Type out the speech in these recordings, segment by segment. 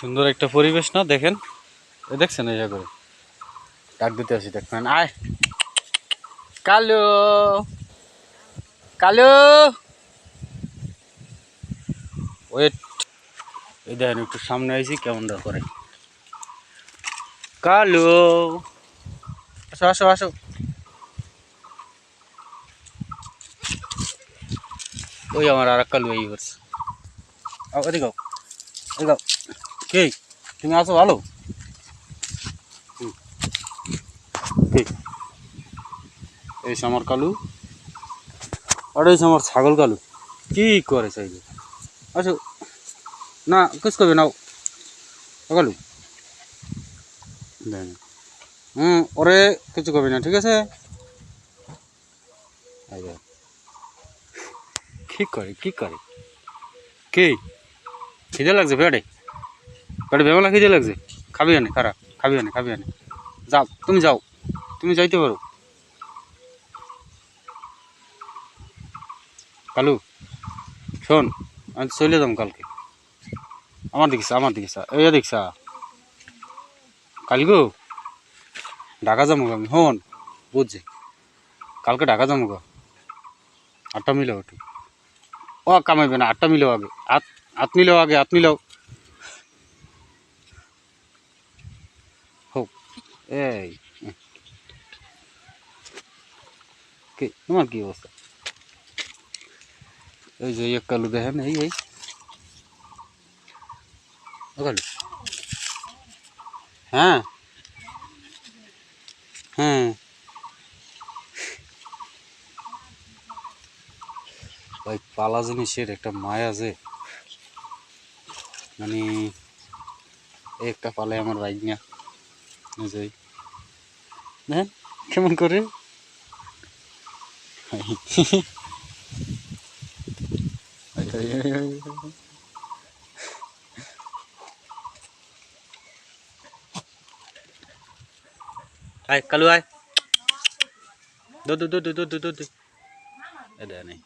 সুন্দর একটা পরিবেশ না দেখেন। এ দেখছেন এই করে। ডাক দিতে আসি দেখবেন আয়। কালো। কালো। ওয়েট। এই দেখেন একটু সামনে আইছি কেমন দা করে কালো। আসো আসো আসো। ওই আমার আর এক কালু এই করছে এদিকে এদিকে কে? তুমি আছো ভালো? এই আমার কালু। আর এই আমার ছাগল কালু। কি করে চাইলে? আচ্ছা না কিছু করবে নাও কালু। দেন। হুম, ওরে কিছু করবে না, ঠিক আছে? দেখ। কি করে কি করে? কি? খিদে লাগছে পেটে পেটে বেমলা খিদে লাগছে। খাবি আনে খারাপ খাবি আনে খাবি আনে যাও, তুমি যাও, তুমি যাইতে পারো। কালু, শোন, আমি চলে যাম কালকে। আমার দেখিস আমার দেখিস এই দেখিস কাল গো ঢাকা যাব আমি হন বুঝছি। কালকে ঢাকা যাব গো। আটটা মিলে ওঠে। ও, কামাইবে না, আটটা মিলেও আগে আট আট মিলেও আগে আট মিলেও হোক এই। কি, তোমার কি অবস্থা? এই যে এক কালু দেখেন, এই এই। কালু। হ্যাঁ। হ্যাঁ। ভাই পালা জিনিসের একটা মায়া আছে মানে একটা পালে আমার বাইক না যাই। হ্যাঁ? কেমন করে? আয় কালু আয়। দো দো দো দো দো দো দো এটা নেই।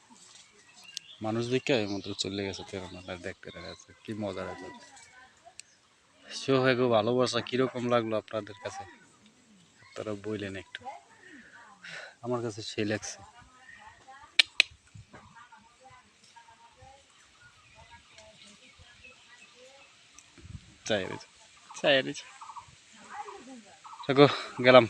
মানুষ দেখে মতো চলে গেছে তেরোনাটা দেখতে গেছে। কি মজার আছে সোহেগো ভালোবাসা কীরকম লাগল আপনাদের কাছে? আপনারা বললেন একটু। আমার কাছে সেই লাগছে। চাই চাই। গেলাম।